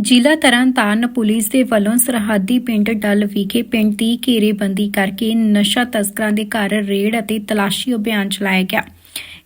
ਜ਼ਿਲ੍ਹਾ ਤਰਨਤਾਰਨ ਪੁਲਿਸ ਦੇ ਵੱਲੋਂ ਸਰਹੱਦੀ ਪਿੰਡ ਡੱਲ ਵਿਖੇ ਪਿੰਡ ਦੀ ਘੇਰੇਬੰਦੀ ਕਰਕੇ ਨਸ਼ਾ ਤਸਕਰਾਂ ਦੇ ਘਰ ਰੇਡ ਅਤੇ ਤਲਾਸ਼ੀ ਅਭਿਆਨ ਚਲਾਇਆ ਗਿਆ।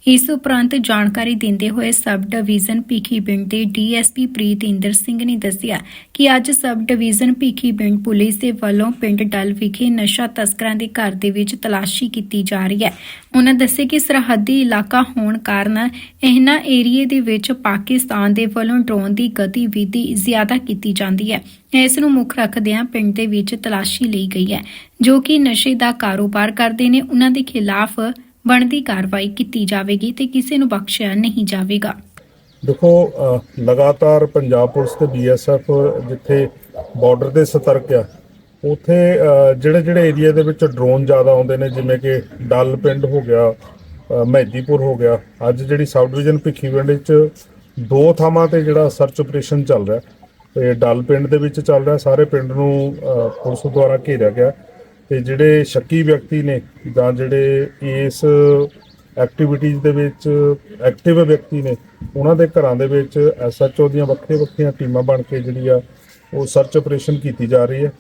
ਇਸ ਉਪਰੰਤ ਜਾਣਕਾਰੀ ਦਿੰਦੇ ਹੋਏ ਸਬ ਡਿਵੀਜ਼ਨ ਭਿੱਖੀਵਿੰਡ ਦੇ ਡੀਐਸਪੀ ਪ੍ਰੀਤ ਸਿੰਘ ਨੇ ਦੱਸਿਆ ਕਿ ਅੱਜ ਸਬ ਡਿਵੀਜ਼ਨ ਭਿੱਖੀਵਿੰਡ ਪੁਲਿਸ ਦੇ ਵੱਲੋਂ ਪਿੰਡ ਡੱਲ ਵਿਖੇ ਨਸ਼ਾ ਤਸਕਰਾਂ ਦੇ ਘਰ ਦੇ ਵਿੱਚ ਤਲਾਸ਼ੀ ਕੀਤੀ ਜਾ ਰਹੀ ਹੈ। ਉਹਨਾਂ ਦੱਸਿਆ ਕਿ ਸਰਹੱਦੀ ਇਲਾਕਾ ਹੋਣ ਕਾਰਨ ਇਹਨਾਂ ਏਰੀਏ ਦੇ ਵਿੱਚ ਪਾਕਿਸਤਾਨ ਦੇ ਵੱਲੋਂ ਡਰੋਨ ਦੀ ਗਤੀਵਿਧੀ ਜ਼ਿਆਦਾ ਕੀਤੀ ਜਾਂਦੀ ਹੈ। ਇਸ ਨੂੰ ਮੁੱਖ ਰੱਖਦਿਆਂ ਪਿੰਡ ਦੇ ਵਿੱਚ ਤਲਾਸ਼ੀ ਲਈ ਗਈ ਹੈ। ਜੋ ਕਿ ਨਸ਼ੇ ਦਾ ਕਾਰੋਬਾਰ ਕਰਦੇ ਨੇ ਉਹਨਾਂ ਦੇ ਖਿਲਾਫ ਬਣਦੀ ਕਾਰਵਾਈ ਕੀਤੀ ਜਾਵੇਗੀ ਤੇ ਕਿਸੇ ਨੂੰ ਬਖਸ਼ਿਆ ਨਹੀਂ ਜਾਵੇਗਾ। ਦੇਖੋ ਲਗਾਤਾਰ ਪੰਜਾਬ ਪੁਲਿਸ ਤੇ ਬੀਐਸਐਫ ਜਿੱਥੇ ਬਾਰਡਰ ਦੇ ਸਤਰਕ ਆ, ਉਥੇ ਜਿਹੜੇ ਜਿਹੜੇ ਏਰੀਆ ਦੇ ਵਿੱਚ ਡਰੋਨ ਜ਼ਿਆਦਾ ਆਉਂਦੇ ਨੇ, ਜਿਵੇਂ ਕਿ ਡੱਲ ਪਿੰਡ ਹੋ ਗਿਆ, ਅਹ, ਮਹਿਦੀਪੁਰ ਹੋ ਗਿਆ, ਅੱਜ ਜਿਹੜੀ ਸਬ ਡਿਵੀਜ਼ਨ ਭਿੱਖੀਵਿੰਡ ਵਿੱਚ ਦੋ ਥਾਵਾਂ ਤੇ ਜਿਹੜਾ ਸਰਚ ਆਪਰੇਸ਼ਨ ਚੱਲ ਰਿਹਾ ਤੇ ਡੱਲ ਪਿੰਡ ਦੇ ਵਿੱਚ ਚੱਲ ਰਿਹਾ, ਸਾਰੇ ਪਿੰਡ ਨੂੰ ਪੁਲਿਸ ਦੁਆਰਾ ਘੇਰਿਆ ਗਿਆ। ਤੇ ਜਿਹੜੇ ਸ਼ੱਕੀ ਵਿਅਕਤੀ ਨੇ ਜਾਂ ਜਿਹੜੇ ਇਸ ਐਕਟੀਵਿਟੀਜ਼ ਦੇ ਵਿੱਚ ਐਕਟਿਵ ਵਿਅਕਤੀ ਨੇ, ਉਹਨਾਂ ਦੇ ਘਰਾਂ ਦੇ ਵਿੱਚ ਐਸਐਚਓ ਦੀਆਂ ਵੱਖਰੀਆਂ ਵੱਖਰੀਆਂ ਟੀਮਾਂ ਬਣ ਕੇ ਜਿਹੜੀ ਆ ਉਹ ਸਰਚ ਆਪਰੇਸ਼ਨ ਕੀਤੀ ਜਾ ਰਹੀ ਹੈ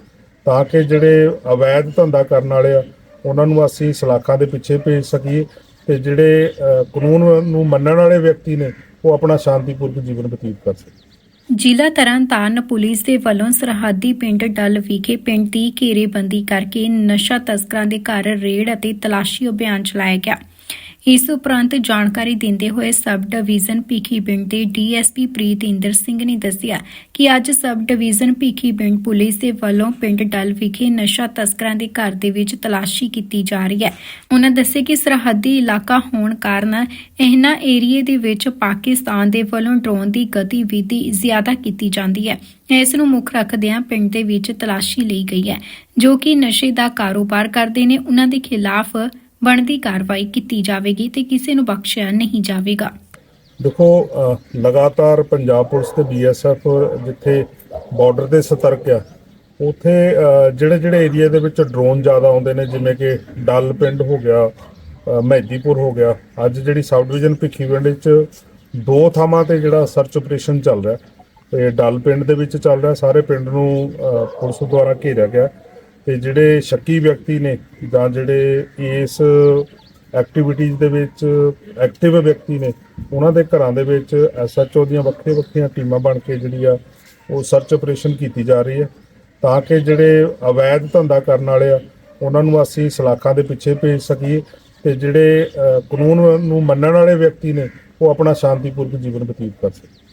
ਤਾਂ ਕਿ ਜਿਹੜੇ ਅਵੈਧ ਧੰਦਾ ਕਰਨ ਵਾਲੇ ਆ, ਉਹਨਾਂ ਨੂੰ ਅਸੀਂ ਸਲਾਖਾਂ ਦੇ ਪਿੱਛੇ ਭੇਜ ਸਕੀਏ ਤੇ ਜਿਹੜੇ ਕਾਨੂੰਨ ਨੂੰ ਮੰਨਣ ਵਾਲੇ ਵਿਅਕਤੀ ਨੇ, ਉਹ ਆਪਣਾ ਸ਼ਾਂਤੀਪੂਰਵਕ ਜੀਵਨ ਬਤੀਤ ਕਰ ਸਕਣ। ਜ਼ਿਲ੍ਹਾ ਤਰਨਤਾਰਨ ਪੁਲਿਸ ਦੇ ਵੱਲੋਂ ਸਰਹੱਦੀ ਪਿੰਡ ਡੱਲ ਵਿਖੇ ਪਿੰਡ ਦੀ ਘੇਰੇਬੰਦੀ ਕਰਕੇ ਨਸ਼ਾ ਤਸਕਰਾਂ ਦੇ ਘਰ ਰੇਡ ਅਤੇ ਤਲਾਸ਼ੀ ਅਭਿਆਨ ਚਲਾਇਆ ਗਿਆ। ਇਸ ਉਪਰੰਤ ਜਾਣਕਾਰੀ ਦਿੰਦੇ ਹੋਏ ਸਬ ਡਿਵੀਜ਼ਨ ਭਿੱਖੀਵਿੰਡ ਦੇ ਡੀਐਸਪੀ ਪ੍ਰੀਤ ਸਿੰਘ ਨੇ ਦੱਸਿਆ ਕਿ ਅੱਜ ਸਬ ਡਿਵੀਜ਼ਨ ਭਿੱਖੀਵਿੰਡ ਪੁਲਿਸ ਦੇ ਵੱਲੋਂ ਪਿੰਡ ਡੱਲ ਵਿਖੇ ਨਸ਼ਾ ਤਸਕਰਾਂ ਦੇ ਘਰ ਦੇ ਵਿੱਚ ਤਲਾਸ਼ੀ ਕੀਤੀ ਜਾ ਰਹੀ ਹੈ। ਉਹਨਾਂ ਦੱਸਿਆ ਕਿ ਸਰਹੱਦੀ ਇਲਾਕਾ ਹੋਣ ਕਾਰਨ ਇਹਨਾਂ ਏਰੀਏ ਦੇ ਵਿੱਚ ਪਾਕਿਸਤਾਨ ਦੇ ਵੱਲੋਂ ਡਰੋਨ ਦੀ ਗਤੀਵਿਧੀ ਜ਼ਿਆਦਾ ਕੀਤੀ ਜਾਂਦੀ ਹੈ। ਇਸ ਨੂੰ ਮੁੱਖ ਰੱਖਦਿਆਂ ਪਿੰਡ ਦੇ ਵਿੱਚ ਤਲਾਸ਼ੀ ਲਈ ਗਈ ਹੈ, ਜੋ ਕਿ ਨਸ਼ੇ ਦਾ ਕਾਰੋਬਾਰ ਕਰਦੇ ਨੇ। ਉਹਨਾਂ ਦੇ ਖਿਲਾਫ ਬਣਦੀ ਕਾਰਵਾਈ ਕੀਤੀ ਜਾਵੇਗੀ ਤੇ ਕਿਸੇ ਨੂੰ ਬਖਸ਼ਿਆ ਨਹੀਂ ਜਾਵੇਗਾ। ਦੇਖੋ, ਅਹ, ਲਗਾਤਾਰ ਪੰਜਾਬ ਪੁਲਿਸ ਤੇ ਬੀਐਸਐਫ ਜਿੱਥੇ ਬਾਰਡਰ ਦੇ ਸਤਰਕ ਆ, ਉਥੇ ਜਿਹੜੇ ਜਿਹੜੇ ਏਰੀਆ ਦੇ ਵਿੱਚ ਡਰੋਨ ਜ਼ਿਆਦਾ ਆਉਂਦੇ ਨੇ, ਜਿਵੇਂ ਕਿ ਡੱਲ ਪਿੰਡ ਹੋ ਗਿਆ, ਅਹ, ਮਹਿਦੀਪੁਰ ਹੋ ਗਿਆ, ਅੱਜ ਜਿਹੜੀ ਸਬ ਡਿਵੀਜ਼ਨ ਭਿੱਖੀਵਿੰਡ ਵਿੱਚ ਦੋ ਥਾਵਾਂ ਤੇ ਜਿਹੜਾ ਸਰਚ ਆਪਰੇਸ਼ਨ ਚੱਲ ਰਿਹਾ, ਤੇ ਡੱਲ ਪਿੰਡ ਦੇ ਵਿੱਚ ਚੱਲ ਰਿਹਾ, ਸਾਰੇ ਪਿੰਡ ਨੂੰ, ਅਹ, ਪੁਲਿਸ ਦੁਆਰਾ ਘੇਰਿਆ ਗਿਆ। ਤੇ ਜਿਹੜੇ ਸ਼ੱਕੀ ਵਿਅਕਤੀ ਨੇ ਜਾਂ ਜਿਹੜੇ ਇਸ ਐਕਟੀਵਿਟੀਜ਼ ਦੇ ਵਿੱਚ ਐਕਟਿਵ ਵਿਅਕਤੀ ਨੇ, ਉਹਨਾਂ ਦੇ ਘਰਾਂ ਦੇ ਵਿੱਚ ਐਸਐਚਓ ਦੀਆਂ ਵੱਖਰੀਆਂ ਵੱਖਰੀਆਂ ਟੀਮਾਂ ਬਣ ਕੇ ਜਿਹੜੀ ਆ ਉਹ ਸਰਚ ਆਪਰੇਸ਼ਨ ਕੀਤੀ ਜਾ ਰਹੀ ਹੈ ਤਾਂ ਕਿ ਜਿਹੜੇ ਅਵੈਧ ਧੰਦਾ ਕਰਨ ਵਾਲੇ ਆ, ਉਹਨਾਂ ਨੂੰ ਅਸੀਂ ਸਲਾਖਾਂ ਦੇ ਪਿੱਛੇ ਭੇਜ ਸਕੀਏ ਤੇ ਜਿਹੜੇ ਕਾਨੂੰਨ ਨੂੰ ਮੰਨਣ ਵਾਲੇ ਵਿਅਕਤੀ ਨੇ, ਉਹ ਆਪਣਾ ਸ਼ਾਂਤੀਪੂਰਵਕ ਜੀਵਨ ਬਤੀਤ ਕਰ ਸਕਣ।